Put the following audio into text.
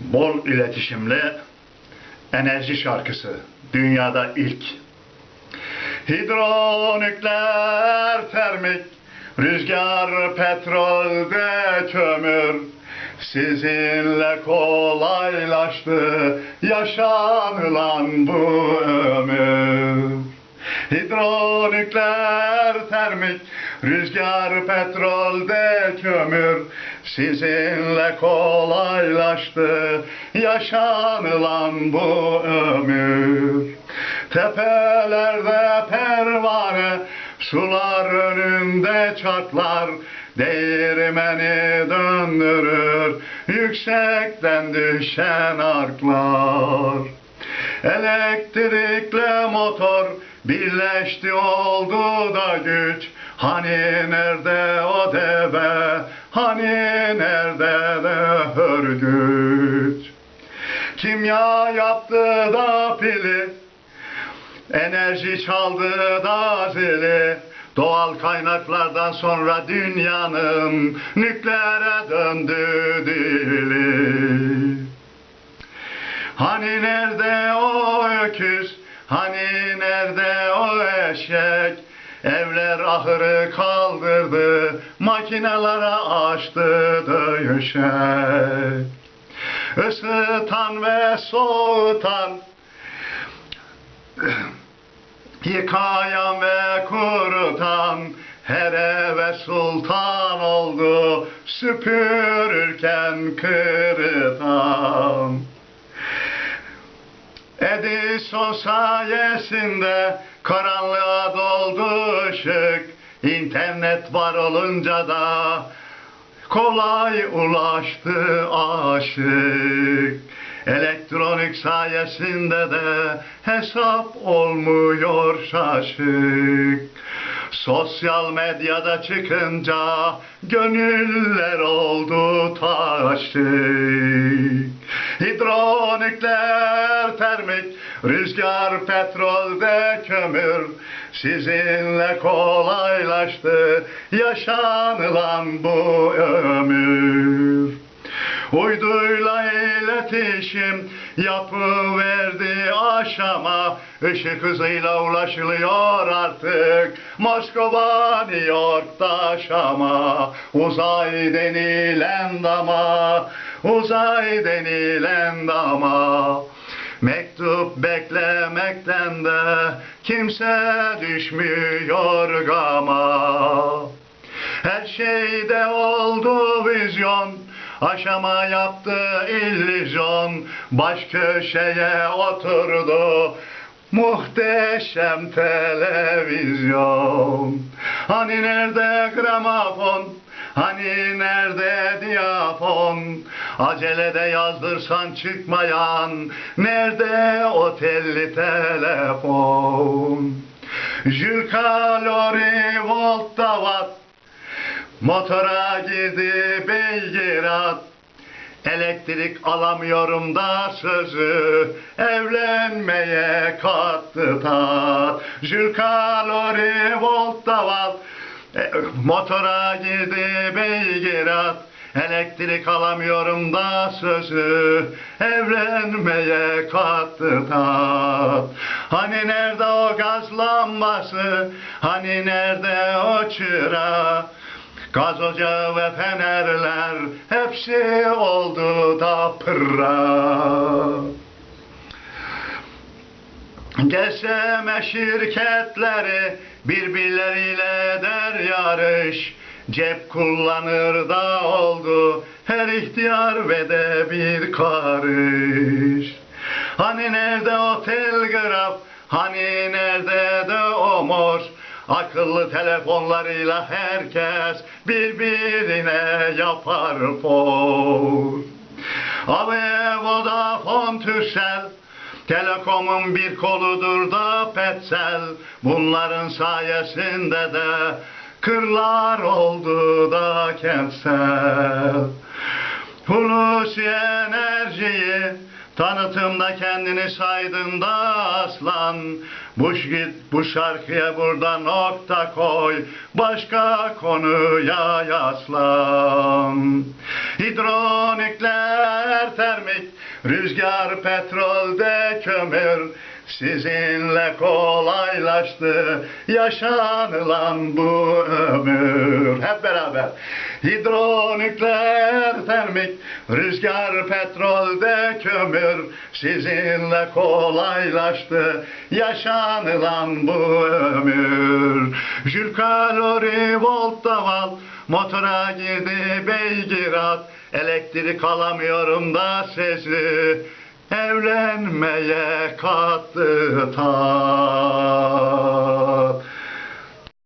bol iletişimli enerji şarkısı. Dünyada ilk. Hidronükleer termik, rüzgar, petrolde kömür. Sizinle kolaylaştı yaşanılan bu ömür. Hidronükleer termik, rüzgar, petrolde kömür. Sizinle kolaylaştı yaşanılan bu ömür. Tepelerde pervane, sular önünde çatlar. Değirmeni döndürür, yüksekten düşen arklar. Elektrikle motor birleşti oldu da güç. Hani nerede o deve, hani nerede de hörgüç. Kimya yaptı da pili, enerji çaldı da zili. Doğal kaynaklardan sonra dünyanın nükleere döndü dili. Hani nerede o öküz, hani nerede o eşek? Evler ahırı kaldırdı, makinelere açtı döşek. Isıtan ve soğutan, Yıkayan ve kurutan her eve sultan oldu süpürürken kırıtan. Edison sayesinde karanlığa doldu ışık. İnternet var olunca da kolay ulaştı aşık. Elektronik sayesinde de hesap olmuyor şaşık. Sosyal medyada çıkınca gönüller oldu taşık. Hidronükleer termik, rüzgar, petrolde kömür. Sizinle kolaylaştı yaşanılan bu ömür. Uyduyla iletişim yapıverdi aşama. Işık hızıyla ulaşılıyor artık. Moskova, New York'ta Şam'a Uzay denilen dama. Uzay denilen dama. Mektup beklemekten de kimse düşmüyor gama. Her şeyde oldu vizyon, aşama yaptı illüzyon, baş köşeye oturdu. Muhteşem televizyon. Hani nerede gramofon Hani nerede diyafon? Acelede yazdırsan çıkmayan Nerede otelli telefon? Jül kalori voltta watt Motora girdi beygirat Elektrik alamıyorum da sözü Evlenmeye kattı tat. Jül kalori voltta watt e, Motora girdi beygirat Elektrik alamıyorum da sözü Evlenmeye kattı tat. Hani nerede o gaz lambası Hani nerede o çıra Gaz ocağı ve fenerler Hepsi oldu da pırra. GSM şirketleri birbirleriyle der yarış Cep kullanır da oldu her ihtiyar ve de bir karış. Hani nerede o telgraf, hani nerede de o mor Akıllı telefonlarıyla herkes birbirine yapar por Ave Vodafone Türkcell Telekom'un bir koludur da Petsel. Bunların sayesinde de Kırlar oldu da kentsel Hulusi enerjiyi Tanıtımda kendini saydın da aslan. Bu, ş- bu şarkıya burada nokta koy Başka konuya yaslan. Hidronikler termik Rüzgar petrolde kömür Sizinle kolaylaştı yaşanılan bu ömür. Hep beraber. Hidronikler termik, rüzgar petrolde kömür. Sizinle kolaylaştı yaşanılan bu ömür. Jül kalori volt daval, motora girdi beygirat. Elektrik alamıyorum da sesi evlenmeye kattı tat.